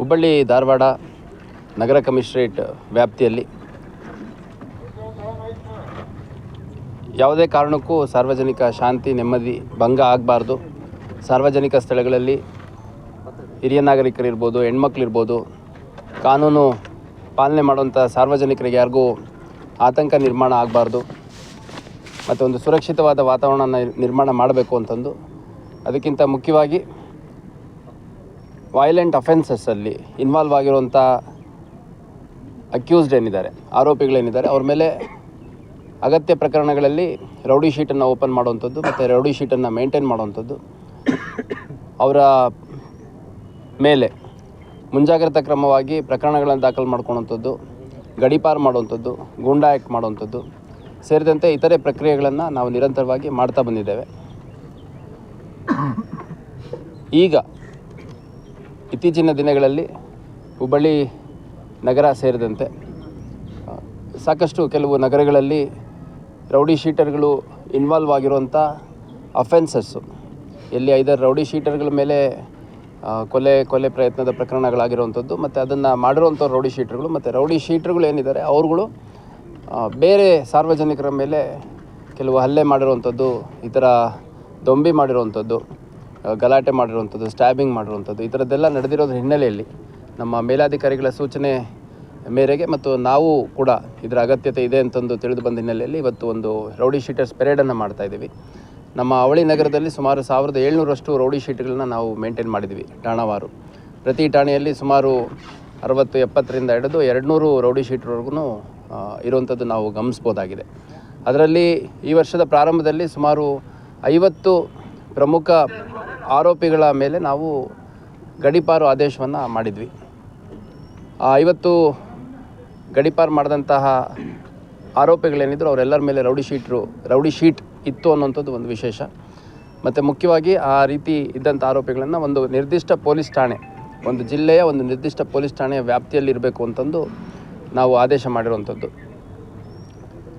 ಹುಬ್ಬಳ್ಳಿ, ಧಾರವಾಡ ನಗರ commissionerate ವ್ಯಾಪ್ತಿಯಲ್ಲಿ ಯಾವುದೇ ಕಾರಣಕ್ಕೂ ಸಾರ್ವಜನಿಕ ಶಾಂತಿ, ನೆಮ್ಮದಿ, ಭಂಗ ಆಗಬಾರ್ದು. ಸಾರ್ವಜನಿಕ ಸ್ಥಳಗಳಲ್ಲಿ ಹಿರಿಯ ನಾಗರಿಕರಿರ್ಬೋದು, ಹೆಣ್ಮಕ್ಳಿರ್ಬೋದು, ಕಾನೂನು ಪಾಲನೆ ಮಾಡುವಂಥ ಸಾರ್ವಜನಿಕರಿಗೆ ಯಾರಿಗೂ ಆತಂಕ ನಿರ್ಮಾಣ ಆಗಬಾರ್ದು. ಮತ್ತು ಒಂದು ಸುರಕ್ಷಿತವಾದ ವಾತಾವರಣ ನಿರ್ಮಾಣ ಮಾಡಬೇಕು ಅಂತಂದು ಅದಕ್ಕಿಂತ ಮುಖ್ಯವಾಗಿ ವೈಲೆಂಟ್ ಅಫೆನ್ಸಸ್ಸಲ್ಲಿ ಇನ್ವಾಲ್ವ್ ಆಗಿರುವಂಥ ಅಕ್ಯೂಸ್ಡ್ ಏನಿದ್ದಾರೆ, ಆರೋಪಿಗಳೇನಿದ್ದಾರೆ, ಅವ್ರ ಮೇಲೆ ಅಗತ್ಯ ಪ್ರಕರಣಗಳಲ್ಲಿ ರೌಡಿ ಶೀಟನ್ನು ಓಪನ್ ಮಾಡುವಂಥದ್ದು ಮತ್ತು ರೌಡಿ ಶೀಟನ್ನು ಮೇಂಟೈನ್ ಮಾಡುವಂಥದ್ದು. ಅವರ ಮೇಲೆ ಮುಂಜಾಗ್ರತಾ ಕ್ರಮವಾಗಿ ಪ್ರಕರಣಗಳನ್ನು ದಾಖಲು ಮಾಡ್ಕೊಳ್ಳುವಂಥದ್ದು, ಗಡಿಪಾರು ಮಾಡುವಂಥದ್ದು ಗೂಂಡಾ ಆ್ಯಕ್ಟ್ ಮಾಡುವಂಥದ್ದು ಸೇರಿದಂತೆ ಇತರೆ ಪ್ರಕ್ರಿಯೆಗಳನ್ನು ನಾವು ನಿರಂತರವಾಗಿ ಮಾಡ್ತಾ ಬಂದಿದ್ದೇವೆ. ಈಗ ಇತ್ತೀಚಿನ ದಿನಗಳಲ್ಲಿ ಹುಬ್ಬಳ್ಳಿ ನಗರ ಸೇರಿದಂತೆ ಸಾಕಷ್ಟು ಕೆಲವು ನಗರಗಳಲ್ಲಿ ರೌಡಿ ಶೀಟರ್ಗಳು ಇನ್ವಾಲ್ವ್ ಆಗಿರುವಂಥ ಅಫೆನ್ಸಸ್ಸು ಎಲ್ಲಿ ಐದಾರು ರೌಡಿ ಶೀಟರ್ಗಳ ಮೇಲೆ ಕೊಲೆ ಕೊಲೆ ಪ್ರಯತ್ನದ ಪ್ರಕರಣಗಳಾಗಿರುವಂಥದ್ದು, ಮತ್ತು ಅದನ್ನು ಮಾಡಿರುವಂಥ ರೌಡಿ ಶೀಟರ್ಗಳು, ಮತ್ತು ರೌಡಿ ಶೀಟರ್ಗಳು ಏನಿದ್ದಾರೆ, ಅವ್ರುಗಳು ಬೇರೆ ಸಾರ್ವಜನಿಕರ ಮೇಲೆ ಕೆಲವು ಹಲ್ಲೆ ಮಾಡಿರುವಂಥದ್ದು, ಈ ಥರ ದೊಂಬಿ ಮಾಡಿರುವಂಥದ್ದು. ಗಲಾಟೆ ಮಾಡಿರುವಂಥದ್ದು ಸ್ಟ್ಯಾಬಿಂಗ್ ಮಾಡಿರುವಂಥದ್ದು, ಈ ಥರದ್ದೆಲ್ಲ ನಡೆದಿರೋದ್ರ ಹಿನ್ನೆಲೆಯಲ್ಲಿ ನಮ್ಮ ಮೇಲಾಧಿಕಾರಿಗಳ ಸೂಚನೆ ಮೇರೆಗೆ ಮತ್ತು ನಾವು ಕೂಡ ಇದರ ಅಗತ್ಯತೆ ಇದೆ ಅಂತಂದು ತಿಳಿದು ಬಂದ ಹಿನ್ನೆಲೆಯಲ್ಲಿ ಇವತ್ತು ಒಂದು ರೌಡಿ ಶೀಟರ್ಸ್ ಪೆರೇಡನ್ನು ಮಾಡ್ತಾ ಇದ್ದೀವಿ. ನಮ್ಮ ಅವಳಿ ನಗರದಲ್ಲಿ ಸುಮಾರು ಸಾವಿರದ ಏಳ್ನೂರಷ್ಟು ರೌಡಿ ಶೀಟ್ಗಳನ್ನ ನಾವು ಮೇಂಟೈನ್ ಮಾಡಿದ್ವಿ ಠಾಣಾವಾರು. ಪ್ರತಿ ಠಾಣೆಯಲ್ಲಿ ಸುಮಾರು ಅರವತ್ತು, ಎಪ್ಪತ್ತರಿಂದ ಹಿಡಿದು ಎರಡುನೂರು ರೌಡಿ ಶೀಟ್ವರೆಗೂ ಇರುವಂಥದ್ದು ನಾವು ಗಮನಿಸ್ಬೋದಾಗಿದೆ. ಅದರಲ್ಲಿ ಈ ವರ್ಷದ ಪ್ರಾರಂಭದಲ್ಲಿ ಸುಮಾರು ಐವತ್ತು ಪ್ರಮುಖ ಆರೋಪಿಗಳ ಮೇಲೆ ನಾವು ಗಡಿಪಾರು ಆದೇಶವನ್ನು ಮಾಡಿದ್ವಿ. ಇವತ್ತು ಗಡಿಪಾರು ಮಾಡಿದಂತಹ ಆರೋಪಿಗಳೇನಿದ್ರು ಅವರೆಲ್ಲರ ಮೇಲೆ ರೌಡಿ ಶೀಟ್ರು ರೌಡಿ ಶೀಟ್ ಇತ್ತು ಅನ್ನೋಂಥದ್ದು ಒಂದು ವಿಶೇಷ. ಮತ್ತು ಮುಖ್ಯವಾಗಿ ಆ ರೀತಿ ಇದ್ದಂಥ ಆರೋಪಿಗಳನ್ನು ಒಂದು ನಿರ್ದಿಷ್ಟ ಪೊಲೀಸ್ ಠಾಣೆ, ಒಂದು ಜಿಲ್ಲೆಯ ಒಂದು ನಿರ್ದಿಷ್ಟ ಪೊಲೀಸ್ ಠಾಣೆಯ ವ್ಯಾಪ್ತಿಯಲ್ಲಿ ಇರಬೇಕು ಅಂತಂದು ನಾವು ಆದೇಶ ಮಾಡಿರುವಂಥದ್ದು.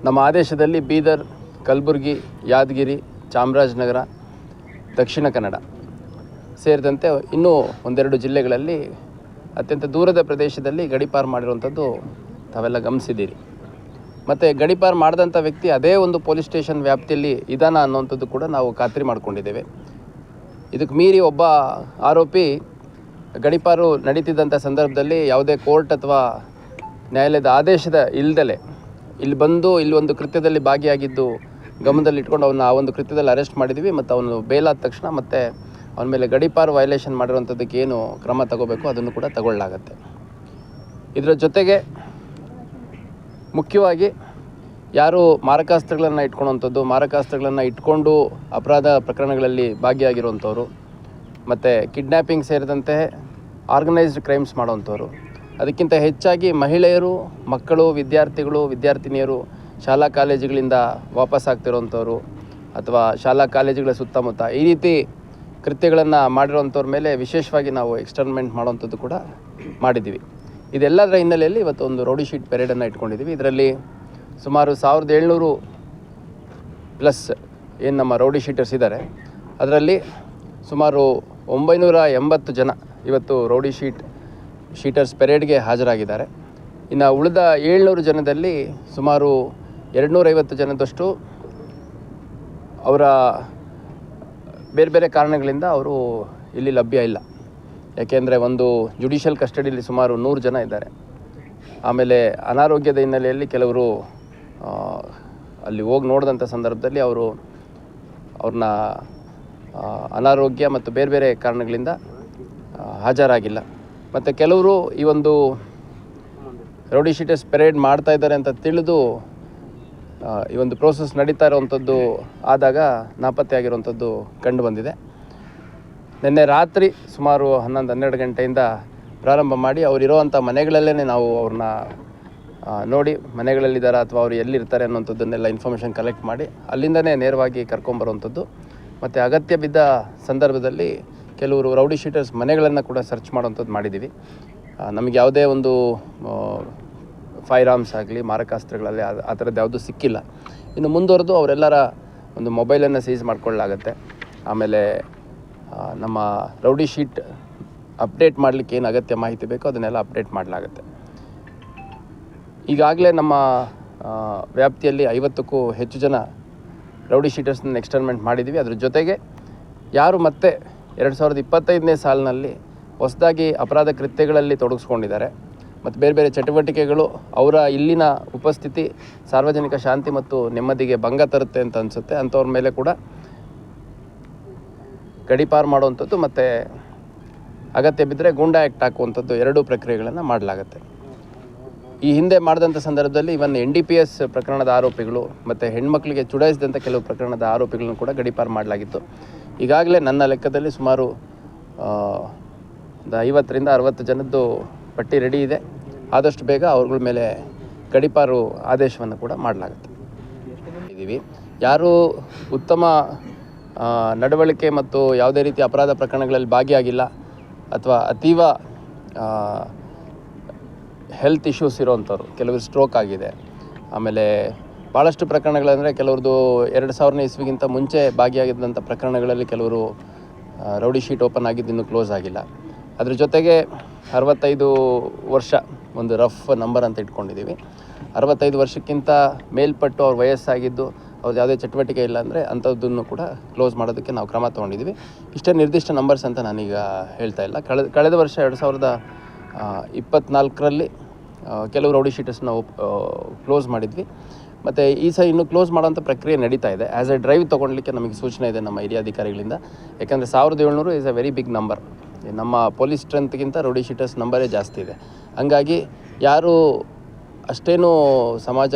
ನಮ್ಮ ಆದೇಶದಲ್ಲಿ ಬೀದರ್, ಕಲಬುರಗಿ, ಯಾದಗಿರಿ, ಚಾಮರಾಜನಗರ, ದಕ್ಷಿಣ ಕನ್ನಡ ಸೇರಿದಂತೆ ಇನ್ನೂ ಒಂದೆರಡು ಜಿಲ್ಲೆಗಳಲ್ಲಿ ಅತ್ಯಂತ ದೂರದ ಪ್ರದೇಶದಲ್ಲಿ ಗಡಿಪಾರು ಮಾಡಿರುವಂಥದ್ದು ತಾವೆಲ್ಲ ಗಮನಿಸಿದ್ದೀರಿ. ಮತ್ತು ಗಡಿಪಾರು ಮಾಡಿದಂಥ ವ್ಯಕ್ತಿ ಅದೇ ಒಂದು ಪೊಲೀಸ್ ಸ್ಟೇಷನ್ ವ್ಯಾಪ್ತಿಯಲ್ಲಿ ಇದಾನ ಅನ್ನೋಂಥದ್ದು ಕೂಡ ನಾವು ಖಾತ್ರಿ ಮಾಡಿಕೊಂಡಿದ್ದೇವೆ. ಇದಕ್ಕೆ ಮೀರಿ ಒಬ್ಬ ಆರೋಪಿ ಗಡಿಪಾರು ನಡೀತಿದ್ದಂಥ ಸಂದರ್ಭದಲ್ಲಿ ಯಾವುದೇ ಕೋರ್ಟ್ ಅಥವಾ ನ್ಯಾಯಾಲಯದ ಆದೇಶದ ಇಲ್ದಲೆ ಇಲ್ಲಿ ಬಂದು ಇಲ್ಲಿ ಒಂದು ಕೃತ್ಯದಲ್ಲಿ ಭಾಗಿಯಾಗಿದ್ದು ಗಮನದಲ್ಲಿ ಇಟ್ಕೊಂಡು ಅವನ್ನ ಆ ಒಂದು ಕೃತ್ಯದಲ್ಲಿ ಅರೆಸ್ಟ್ ಮಾಡಿದ್ದೀವಿ ಮತ್ತು ಅವನು ಬೇಲಾದ ತಕ್ಷಣ ಮತ್ತೆ ಅವನ ಮೇಲೆ ಗಡಿಪಾರು ವೈಲೇಷನ್ ಮಾಡಿರುವಂಥದ್ದಕ್ಕೆ ಏನು ಕ್ರಮ ತಗೋಬೇಕು ಅದನ್ನು ಕೂಡ ತಗೊಳ್ಳಾಗತ್ತೆ. ಇದರ ಜೊತೆಗೆ ಮುಖ್ಯವಾಗಿ ಯಾರು ಮಾರಕಾಸ್ತ್ರಗಳನ್ನು ಇಟ್ಕೊಳ್ಳೋವಂಥದ್ದು ಮಾರಕಾಸ್ತ್ರಗಳನ್ನು ಇಟ್ಕೊಂಡು ಅಪರಾಧ ಪ್ರಕರಣಗಳಲ್ಲಿ ಭಾಗಿಯಾಗಿರುವಂಥವ್ರು, ಮತ್ತು ಕಿಡ್ನ್ಯಾಪಿಂಗ್ ಸೇರಿದಂತೆ ಆರ್ಗನೈಸ್ಡ್ ಕ್ರೈಮ್ಸ್ ಮಾಡೋವಂಥವ್ರು. ಅದಕ್ಕಿಂತ ಹೆಚ್ಚಾಗಿ ಮಹಿಳೆಯರು, ಮಕ್ಕಳು, ವಿದ್ಯಾರ್ಥಿಗಳು, ವಿದ್ಯಾರ್ಥಿನಿಯರು ಶಾಲಾ ಕಾಲೇಜುಗಳಿಂದ ವಾಪಸ್ ಆಗ್ತಿರೋವಂಥವ್ರು ಅಥವಾ ಶಾಲಾ ಕಾಲೇಜುಗಳ ಸುತ್ತಮುತ್ತ. ಈ ರೀತಿ ಕೃತ್ಯಗಳನ್ನು ಮಾಡಿರುವಂಥವ್ರ ಮೇಲೆ ವಿಶೇಷವಾಗಿ ನಾವು ಎಕ್ಸ್ಟರ್ಮೆಂಟ್ ಮಾಡುವಂಥದ್ದು ಕೂಡ ಮಾಡಿದ್ದೀವಿ. ಇದೆಲ್ಲದರ ಹಿನ್ನೆಲೆಯಲ್ಲಿ ಇವತ್ತು ಒಂದು ರೌಡಿ ಶೀಟ್ ಪೆರೇಡನ್ನು ಇಟ್ಕೊಂಡಿದ್ದೀವಿ. ಇದರಲ್ಲಿ ಸುಮಾರು ಸಾವಿರದ ಏಳ್ನೂರು ಪ್ಲಸ್ ಏನು ನಮ್ಮ ರೌಡಿ ಶೀಟರ್ಸ್ ಇದ್ದಾರೆ. ಅದರಲ್ಲಿ ಸುಮಾರು ಒಂಬೈನೂರ ಎಂಬತ್ತು ಜನ ಇವತ್ತು ರೌಡಿ ಶೀಟ್ ಶೀಟರ್ಸ್ ಪೆರೇಡ್ಗೆ ಹಾಜರಾಗಿದ್ದಾರೆ. ಇನ್ನು ಉಳಿದ ಏಳ್ನೂರು ಜನದಲ್ಲಿ ಸುಮಾರು ಎರಡುನೂರೈವತ್ತು ಜನದಷ್ಟು ಅವರ ಬೇರೆ ಬೇರೆ ಕಾರಣಗಳಿಂದ ಅವರು ಇಲ್ಲಿ ಲಭ್ಯ ಇಲ್ಲ. ಯಾಕೆಂದರೆ ಒಂದು ಜುಡಿಷಿಯಲ್ ಕಸ್ಟಡಿಯಲ್ಲಿ ಸುಮಾರು ನೂರು ಜನ ಇದ್ದಾರೆ. ಆಮೇಲೆ ಅನಾರೋಗ್ಯದ ಹಿನ್ನೆಲೆಯಲ್ಲಿ ಕೆಲವರು ಅಲ್ಲಿ ಹೋಗಿ ನೋಡಿದಂಥ ಸಂದರ್ಭದಲ್ಲಿ ಅವರು ಅವ್ರನ್ನ ಅನಾರೋಗ್ಯ ಮತ್ತು ಬೇರೆ ಬೇರೆ ಕಾರಣಗಳಿಂದ ಹಾಜರಾಗಿಲ್ಲ. ಮತ್ತು ಕೆಲವರು ಈ ಒಂದು ರೌಡಿ ಶೀಟರ್ಸ್ ಪೆರೇಡ್ ಮಾಡ್ತಾ ಇದ್ದಾರೆ ಅಂತ ತಿಳಿದು ಈ ಒಂದು ಪ್ರೋಸೆಸ್ ನಡೀತಾ ಇರುವಂಥದ್ದು ಆದಾಗ ನಾಪತ್ತೆ ಆಗಿರುವಂಥದ್ದು ಕಂಡು ಬಂದಿದೆ. ನಿನ್ನೆ ರಾತ್ರಿ ಸುಮಾರು ಹನ್ನೊಂದು ಹನ್ನೆರಡು ಗಂಟೆಯಿಂದ ಪ್ರಾರಂಭ ಮಾಡಿ ಅವರಿರೋವಂಥ ಮನೆಗಳಲ್ಲೇ ನಾವು ಅವ್ರನ್ನ ನೋಡಿ ಮನೆಗಳಲ್ಲಿದ್ದಾರೆ ಅಥವಾ ಅವರು ಎಲ್ಲಿರ್ತಾರೆ ಅನ್ನೋಂಥದ್ದನ್ನೆಲ್ಲ ಇನ್ಫಾರ್ಮೇಷನ್ ಕಲೆಕ್ಟ್ ಮಾಡಿ ಅಲ್ಲಿಂದನೇ ನೇರವಾಗಿ ಕರ್ಕೊಂಬರುವಂಥದ್ದು ಮತ್ತು ಅಗತ್ಯ ಬಿದ್ದ ಸಂದರ್ಭದಲ್ಲಿ ಕೆಲವರು ರೌಡಿ ಶೀಟರ್ಸ್ ಮನೆಗಳನ್ನು ಕೂಡ ಸರ್ಚ್ ಮಾಡುವಂಥದ್ದು ಮಾಡಿದ್ದೀವಿ. ನಮಗೆ ಯಾವುದೇ ಒಂದು ಫೈರ್ ಆರ್ಮ್ಸ್ ಆಗಲಿ, ಮಾರಕಾಸ್ತ್ರಗಳಲ್ಲಿ ಆ- ಥರದ್ದು ಯಾವುದೂ ಸಿಕ್ಕಿಲ್ಲ. ಇನ್ನು ಮುಂದುವರೆದು ಅವರೆಲ್ಲರ ಒಂದು ಮೊಬೈಲನ್ನು ಸೀಸ್ ಮಾಡ್ಕೊಳ್ಳಾಗತ್ತೆ ಆಮೇಲೆ ನಮ್ಮ ರೌಡಿ ಶೀಟ್ ಅಪ್ಡೇಟ್ ಮಾಡಲಿಕ್ಕೆ ಏನು ಅಗತ್ಯ ಮಾಹಿತಿ ಬೇಕೋ ಅದನ್ನೆಲ್ಲ ಅಪ್ಡೇಟ್ ಮಾಡಲಾಗತ್ತೆ. ಈಗಾಗಲೇ ನಮ್ಮ ವ್ಯಾಪ್ತಿಯಲ್ಲಿ ಐವತ್ತಕ್ಕೂ ಹೆಚ್ಚು ಜನ ರೌಡಿ ಶೀಟರ್ಸ್ನ ಎಕ್ಸ್ಟರ್ಮೆಂಟ್ ಮಾಡಿದ್ದೀವಿ ಅದ್ರ ಜೊತೆಗೆ ಯಾರು ಮತ್ತೆ ಎರಡು ಸಾವಿರದ ಇಪ್ಪತ್ತೈದನೇ ಸಾಲಿನಲ್ಲಿ ಹೊಸದಾಗಿ ಅಪರಾಧ ಕೃತ್ಯಗಳಲ್ಲಿ ತೊಡಗಿಸ್ಕೊಂಡಿದ್ದಾರೆ. ಮತ್ತು ಬೇರೆ ಬೇರೆ ಚಟುವಟಿಕೆಗಳು ಅವರ ಇಲ್ಲಿನ ಉಪಸ್ಥಿತಿ, ಸಾರ್ವಜನಿಕ ಶಾಂತಿ ಮತ್ತು ನೆಮ್ಮದಿಗೆ ಭಂಗ ತರುತ್ತೆ ಅಂತ ಅನಿಸುತ್ತೆ. ಅಂಥವ್ರ ಮೇಲೆ ಕೂಡ ಗಡಿಪಾರು ಮಾಡುವಂಥದ್ದು ಮತ್ತು ಅಗತ್ಯ ಬಿದ್ದರೆ ಗೂಂಡಾ ಆ್ಯಕ್ಟ್ ಹಾಕುವಂಥದ್ದು ಎರಡೂ ಪ್ರಕ್ರಿಯೆಗಳನ್ನು ಮಾಡಲಾಗುತ್ತೆ. ಈ ಹಿಂದೆ ಮಾಡಿದಂಥ ಸಂದರ್ಭದಲ್ಲಿ even N D P S ಪ್ರಕರಣದ ಆರೋಪಿಗಳು ಮತ್ತು ಹೆಣ್ಮಕ್ಳಿಗೆ ಚುಡಾಯಿಸಿದಂಥ ಕೆಲವು ಪ್ರಕರಣದ ಆರೋಪಿಗಳನ್ನು ಕೂಡ ಗಡಿಪಾರು ಮಾಡಲಾಗಿತ್ತು. ಈಗಾಗಲೇ ನನ್ನ ಲೆಕ್ಕದಲ್ಲಿ ಸುಮಾರು ಒಂದು ಐವತ್ತರಿಂದ ಅರವತ್ತು ಜನದ್ದು ಪಟ್ಟಿ ರೆಡಿ ಇದೆ. ಆದಷ್ಟು ಬೇಗ ಅವ್ರಗಳ ಮೇಲೆ ಗಡಿಪಾರು ಆದೇಶವನ್ನು ಕೂಡ ಮಾಡಲಾಗುತ್ತೆ. ಇದ್ದೀವಿ. ಯಾರು ಉತ್ತಮ ನಡವಳಿಕೆ ಮತ್ತು ಯಾವುದೇ ರೀತಿ ಅಪರಾಧ ಪ್ರಕರಣಗಳಲ್ಲಿ ಭಾಗಿಯಾಗಿಲ್ಲ ಅಥವಾ ಅತೀವ ಹೆಲ್ತ್ ಇಶ್ಯೂಸ್ ಇರೋವಂಥವ್ರು, ಕೆಲವರು ಸ್ಟ್ರೋಕ್ ಆಗಿದೆ. ಆಮೇಲೆ ಭಾಳಷ್ಟು ಪ್ರಕರಣಗಳಂದರೆ ಕೆಲವ್ರದ್ದು ಎರಡು ಸಾವಿರನೇ ಇಸ್ವಿಗಿಂತ ಮುಂಚೆ ಭಾಗಿಯಾಗಿದ್ದಂಥ ಪ್ರಕರಣಗಳಲ್ಲಿ ಕೆಲವರು ರೌಡಿ ಶೀಟ್ ಓಪನ್ ಆಗಿದ್ದು ಇನ್ನೂ ಕ್ಲೋಸ್ ಆಗಿಲ್ಲ. ಅದ್ರ ಜೊತೆಗೆ ಅರವತ್ತೈದು ವರ್ಷ ಒಂದು ರಫ್ ನಂಬರ್ ಅಂತ ಇಟ್ಕೊಂಡಿದ್ದೀವಿ. ಅರವತ್ತೈದು ವರ್ಷಕ್ಕಿಂತ ಮೇಲ್ಪಟ್ಟು ಅವ್ರ ವಯಸ್ಸಾಗಿದ್ದು ಅವ್ರದ್ದು ಯಾವುದೇ ಚಟುವಟಿಕೆ ಇಲ್ಲ ಅಂದರೆ ಅಂಥದ್ದನ್ನು ಕೂಡ ಕ್ಲೋಸ್ ಮಾಡೋದಕ್ಕೆ ನಾವು ಕ್ರಮ ತೊಗೊಂಡಿದ್ದೀವಿ. ಇಷ್ಟೇ ನಿರ್ದಿಷ್ಟ ನಂಬರ್ಸ್ ಅಂತ ನಾನೀಗ ಹೇಳ್ತಾ ಇಲ್ಲ. ಕಳೆದ ಕಳೆದ ವರ್ಷ ಎರಡು ಸಾವಿರದ ಇಪ್ಪತ್ತ್ನಾಲ್ಕರಲ್ಲಿ ಕೆಲವು ರೌಡಿ ಶೀಟರ್ಸ್ನ ಕ್ಲೋಸ್ ಮಾಡಿದ್ವಿ. ಮತ್ತು ಈ ಸಹ ಇನ್ನೂ ಕ್ಲೋಸ್ ಮಾಡೋಂಥ ಪ್ರಕ್ರಿಯೆ ನಡೀತಾ ಇದೆ. ಆ್ಯಸ್ ಎ ಡ್ರೈವ್ ತೊಗೊಳ್ಲಿಕ್ಕೆ ನಮಗೆ ಸೂಚನೆ ಇದೆ ನಮ್ಮ ಹಿರಿಯ ಅಧಿಕಾರಿಗಳಿಂದ. ಯಾಕಂದರೆ ಸಾವಿರದ ಏಳ್ನೂರು is a very big number ನಮ್ಮ ಪೊಲೀಸ್ ಸ್ಟ್ರೆಂತ್ಗಿಂತ ರೌಡಿ ಶೀಟರ್ಸ್ ನಂಬರೇ ಜಾಸ್ತಿ ಇದೆ. ಹಂಗಾಗಿ ಯಾರು ಅಷ್ಟೇನೂ ಸಮಾಜ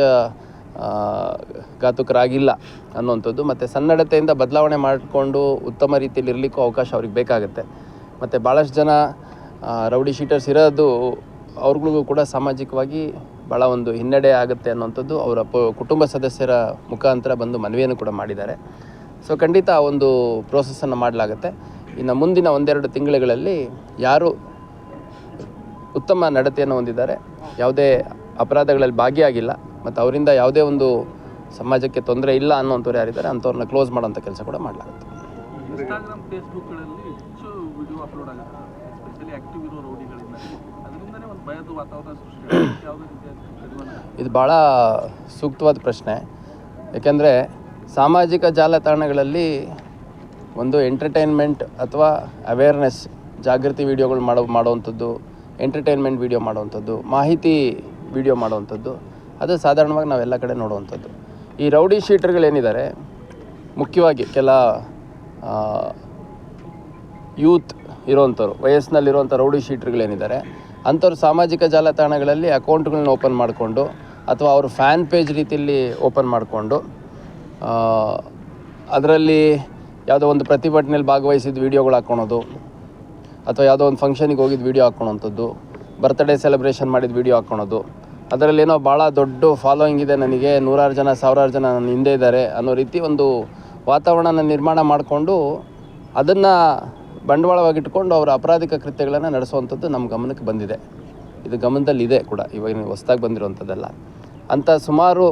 ಘಾತುಕರಾಗಿಲ್ಲ ಅನ್ನುವಂಥದ್ದು. ಮತ್ತು ಸನ್ನಡತೆಯಿಂದ ಬದಲಾವಣೆ ಮಾಡಿಕೊಂಡು ಉತ್ತಮ ರೀತಿಯಲ್ಲಿ ಇರಲಿಕ್ಕೂ ಅವಕಾಶ ಅವ್ರಿಗೆ ಬೇಕಾಗುತ್ತೆ. ಮತ್ತು ಭಾಳಷ್ಟು ಜನ ರೌಡಿ ಶೀಟರ್ಸ್ ಇರೋದು ಅವ್ರಿಗಳಿಗೂ ಕೂಡ ಸಾಮಾಜಿಕವಾಗಿ ಭಾಳ ಒಂದು ಹಿನ್ನಡೆ ಆಗುತ್ತೆ ಅನ್ನುವಂಥದ್ದು ಅವರ ಕುಟುಂಬ ಸದಸ್ಯರ ಮುಖಾಂತರ ಬಂದು ಮನವಿಯನ್ನು ಕೂಡ ಮಾಡಿದ್ದಾರೆ. ಸೊ ಖಂಡಿತ ಆ ಒಂದು ಪ್ರೋಸೆಸ್ಸನ್ನು ಮಾಡಲಾಗುತ್ತೆ. ಇನ್ನು ಮುಂದಿನ ಒಂದೆರಡು ತಿಂಗಳುಗಳಲ್ಲಿ ಯಾರು ಉತ್ತಮ ನಡತೆಯನ್ನು ಹೊಂದಿದ್ದಾರೆ ಯಾವುದೇ ಅಪರಾಧಗಳಲ್ಲಿ ಭಾಗಿಯಾಗಿಲ್ಲ ಮತ್ತು ಅವರಿಂದ ಯಾವುದೇ ಒಂದು ಸಮಾಜಕ್ಕೆ ತೊಂದರೆ ಇಲ್ಲ ಅನ್ನೋಂಥವ್ರು ಯಾರಿದ್ದಾರೆ ಅಂಥವ್ರನ್ನ ಕ್ಲೋಸ್ ಮಾಡೋಂಥ ಕೆಲಸ ಕೂಡ ಮಾಡಲಾಗುತ್ತೆ. ಇದು ಭಾಳ ಸೂಕ್ತವಾದ ಪ್ರಶ್ನೆ. ಯಾಕೆಂದರೆ ಸಾಮಾಜಿಕ ಜಾಲತಾಣಗಳಲ್ಲಿ ಒಂದು ಎಂಟರ್ಟೈನ್ಮೆಂಟ್ ಅಥವಾ ಅವೇರ್ನೆಸ್ ಜಾಗೃತಿ ವಿಡಿಯೋಗಳು ಮಾಡೋ, ಮಾಡುವಂಥದ್ದು ಎಂಟರ್ಟೈನ್ಮೆಂಟ್ ವೀಡಿಯೋ ಮಾಡುವಂಥದ್ದು, ಮಾಹಿತಿ ವಿಡಿಯೋ ಮಾಡುವಂಥದ್ದು, ಅದು ಸಾಧಾರಣವಾಗಿ ನಾವೆಲ್ಲ ಕಡೆ ನೋಡುವಂಥದ್ದು. ಈ ರೌಡಿ ಶೀಟರ್ಗಳೇನಿದ್ದಾರೆ ಮುಖ್ಯವಾಗಿ ಕೆಲ ಯೂತ್ ಇರೋವಂಥವ್ರು, ವಯಸ್ಸಿನಲ್ಲಿರುವಂಥ ರೌಡಿ ಶೀಟರ್ಗಳೇನಿದ್ದಾರೆ ಅಂಥವ್ರು ಸಾಮಾಜಿಕ ಜಾಲತಾಣಗಳಲ್ಲಿ ಅಕೌಂಟ್ಗಳನ್ನ ಓಪನ್ ಮಾಡಿಕೊಂಡು, ಅಥವಾ ಅವರು ಫ್ಯಾನ್ ಪೇಜ್ ರೀತಿಯಲ್ಲಿ ಓಪನ್ ಮಾಡಿಕೊಂಡು ಅದರಲ್ಲಿ ಯಾವುದೋ ಒಂದು ಪ್ರತಿಭಟನೆಯಲ್ಲಿ ಭಾಗವಹಿಸಿದ ವೀಡಿಯೋಗಳು ಹಾಕ್ಕೊಳೋದು, ಅಥವಾ ಯಾವುದೋ ಒಂದು ಫಂಕ್ಷನಿಗೆ ಹೋಗಿದ್ದು ವೀಡಿಯೋ ಹಾಕ್ಕೊಳೋಂಥದ್ದು ಬರ್ತ್ಡೇ ಸೆಲೆಬ್ರೇಷನ್ ಮಾಡಿದ ವೀಡಿಯೋ ಹಾಕ್ಕೊಳೋದು ಅದರಲ್ಲೇನೋ ಭಾಳ ದೊಡ್ಡ ಫಾಲೋಯಿಂಗ್ ಇದೆ ನನಗೆ, ನೂರಾರು ಜನ, ಸಾವಿರಾರು ಜನ ನನ್ನ ಹಿಂದೆ ಇದ್ದಾರೆ ಅನ್ನೋ ರೀತಿ ಒಂದು ವಾತಾವರಣನ ನಿರ್ಮಾಣ ಮಾಡಿಕೊಂಡು ಅದನ್ನು ಬಂಡವಾಳವಾಗಿಟ್ಕೊಂಡು ಅವರ ಅಪರಾಧಿಕ ಕೃತ್ಯಗಳನ್ನು ನಡೆಸುವಂಥದ್ದು ನಮ್ಮ ಗಮನಕ್ಕೆ ಬಂದಿದೆ. ಇದು ಗಮನದಲ್ಲಿದೆ ಕೂಡ ಇವಾಗ ಹೊಸ್ದಾಗಿ ಬಂದಿರುವಂಥದ್ದಲ್ಲ. ಅಂಥ ಸುಮಾರು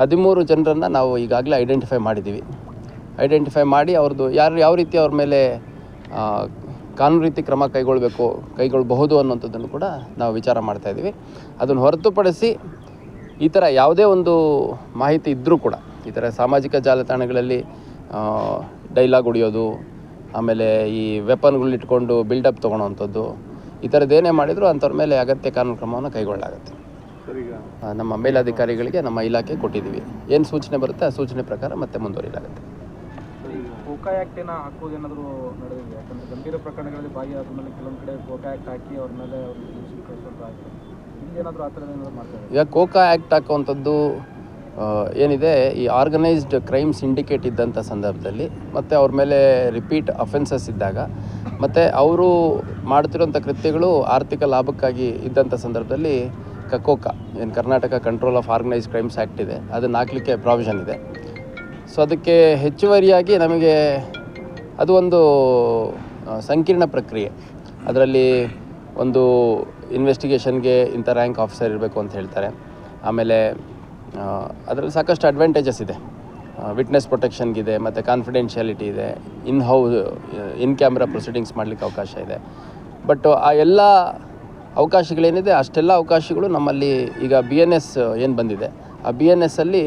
ಹದಿಮೂರು ಜನರನ್ನು ನಾವು ಈಗಾಗಲೇ ಐಡೆಂಟಿಫೈ ಮಾಡಿದ್ದೀವಿ. ಐಡೆಂಟಿಫೈ ಮಾಡಿ ಅವ್ರದ್ದು ಯಾರು ಯಾವ ರೀತಿ ಅವ್ರ ಮೇಲೆ ಕಾನೂನು ರೀತಿ ಕ್ರಮ ಕೈಗೊಳ್ಳಬೇಕು ಕೈಗೊಳ್ಳಬಹುದು ಅನ್ನೋಂಥದ್ದನ್ನು ಕೂಡ ನಾವು ವಿಚಾರ ಮಾಡ್ತಾ ಇದ್ದೀವಿ. ಅದನ್ನು ಹೊರತುಪಡಿಸಿ ಈ ಥರ ಯಾವುದೇ ಒಂದು ಮಾಹಿತಿ ಇದ್ದರೂ ಕೂಡ, ಈ ಥರ ಸಾಮಾಜಿಕ ಜಾಲತಾಣಗಳಲ್ಲಿ ಡೈಲಾಗ್ ಹೊಡಿಯೋದು ಆಮೇಲೆ ಈ ವೆಪನ್ಗಳು ಇಟ್ಕೊಂಡು ಬಿಲ್ಡಪ್ ತೊಗೊಳೋವಂಥದ್ದು ಈ ಥರದ್ದೇನೇ ಮಾಡಿದರೂ ಅಂಥವ್ರ ಮೇಲೆ ಅಗತ್ಯ ಕಾನೂನು ಕ್ರಮವನ್ನು ಕೈಗೊಳ್ಳಲಾಗುತ್ತೆ. ನಮ್ಮ ಮೇಲಾಧಿಕಾರಿಗಳಿಗೆ ನಮ್ಮ ಇಲಾಖೆ ಕೊಟ್ಟಿದ್ದೀವಿ. ಏನು ಸೂಚನೆ ಬರುತ್ತೆ? ಆ ಸೂಚನೆ ಪ್ರಕಾರ ಮತ್ತೆ ಮುಂದುವರಿಲಾಗುತ್ತೆ ಕೋಕಾ ಆ್ಯಕ್ಟ್ ಏನೋ ಹಾಕೋದೇನಾದರೂ ನಡೆದಿದೆ ಯಾಕಂದರೆ ಗಂಭೀರ ಪ್ರಕರಣಗಳಲ್ಲಿ ಭಾಗಿಯಾದ ಮೇಲೆ ಕೆಲವೊಂದು ಕಡೆ ಕೋಕಾ ಆ್ಯಕ್ಟ್ ಹಾಕಿ ಅವ್ರ ಮೇಲೆ ಆ ಏನಾದರೂ ಮಾಡ್ತಾರೆ ಈಗ ಕೋಕಾ ಆ್ಯಕ್ಟ್ ಹಾಕುವಂಥದ್ದು ಏನಿದೆ, ಈ ಆರ್ಗನೈಸ್ಡ್ ಕ್ರೈಮ್ ಸಿಂಡಿಕೇಟ್ ಇದ್ದಂಥ ಸಂದರ್ಭದಲ್ಲಿ, ಮತ್ತು ಅವ್ರ ಮೇಲೆ ರಿಪೀಟ್ ಅಫೆನ್ಸಸ್ ಇದ್ದಾಗ, ಮತ್ತು ಅವರು ಮಾಡ್ತಿರೋಂಥ ಕೃತ್ಯಗಳು ಆರ್ಥಿಕ ಲಾಭಕ್ಕಾಗಿ ಇದ್ದಂಥ ಸಂದರ್ಭದಲ್ಲಿ ಕಕೋಕಾ ಏನು Karnataka control of organised crimes act ಇದೆ, ಅದನ್ನು ಹಾಕ್ಲಿಕ್ಕೆ ಪ್ರಾವಿಷನ್ ಇದೆ. ಸೊ ಅದಕ್ಕೆ ಹೆಚ್ಚುವರಿಯಾಗಿ ನಮಗೆ ಅದು ಒಂದು ಸಂಕೀರ್ಣ ಪ್ರಕ್ರಿಯೆ. ಅದರಲ್ಲಿ ಒಂದು ಇನ್ವೆಸ್ಟಿಗೇಷನ್ಗೆ ಇಂಥ ರ್ಯಾಂಕ್ ಆಫೀಸರ್ ಇರಬೇಕು ಅಂತ ಹೇಳ್ತಾರೆ. ಆಮೇಲೆ ಅದರಲ್ಲಿ ಸಾಕಷ್ಟು ಅಡ್ವಾಂಟೇಜಸ್ ಇದೆ. ವಿಟ್ನೆಸ್ ಪ್ರೊಟೆಕ್ಷನ್ಗಿದೆ ಮತ್ತು ಕಾನ್ಫಿಡೆನ್ಷಿಯಾಲಿಟಿ ಇದೆ in how in camera proceedings ಮಾಡಲಿಕ್ಕೆ ಅವಕಾಶ ಇದೆ. ಬಟ್ ಆ, ಎಲ್ಲ ಅವಕಾಶಗಳೇನಿದೆ, ಅಷ್ಟೆಲ್ಲ ಅವಕಾಶಗಳು ನಮ್ಮಲ್ಲಿ ಈಗ ಬಿ ಎನ್ ಎಸ್ ಏನು ಬಂದಿದೆ. ಆ ಬಿ ಎನ್ ಎಸ್ಸಲ್ಲಿ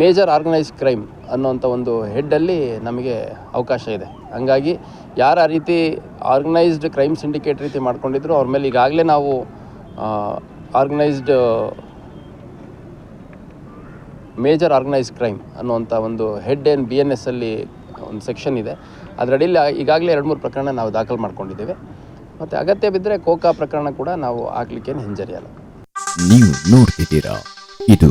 ಮೇಜರ್ ಆರ್ಗನೈಸ್ ಕ್ರೈಮ್ ಅನ್ನೋಂಥ ಒಂದು ಹೆಡ್ಡಲ್ಲಿ ನಮಗೆ ಅವಕಾಶ ಇದೆ. ಹಂಗಾಗಿ ಯಾರು ಆ ರೀತಿ ಆರ್ಗನೈಸ್ಡ್ ಕ್ರೈಮ್ ಸಿಂಡಿಕೇಟ್ ರೀತಿ ಮಾಡ್ಕೊಂಡಿದ್ರು ಅವ್ರ ಮೇಲೆ ಈಗಾಗಲೇ ನಾವು ಆರ್ಗನೈಸ್ಡ್, ಮೇಜರ್ ಆರ್ಗನೈಸ್ ಕ್ರೈಮ್ ಅನ್ನುವಂಥ ಒಂದು ಹೆಡ್ ಏನು ಬಿ ಎನ್ ಎಸ್ ಅಲ್ಲಿ ಒಂದು ಸೆಕ್ಷನ್ ಇದೆ. ಅದರಡಿಯಲ್ಲಿ ಈಗಾಗಲೇ ಎರಡು ಮೂರು ಪ್ರಕರಣ ನಾವು ದಾಖಲು ಮಾಡ್ಕೊಂಡಿದ್ದೇವೆ. ಮತ್ತು ಅಗತ್ಯ ಬಿದ್ದರೆ ಕೋಕಾ ಪ್ರಕರಣ ಕೂಡ ನಾವು ಆಗಲಿಕ್ಕೇನು ಹಿಂಜರಿಯಲ್ಲ. ನೀವು ನೋಡ್ತಿದ್ದೀರಾ? ಇದು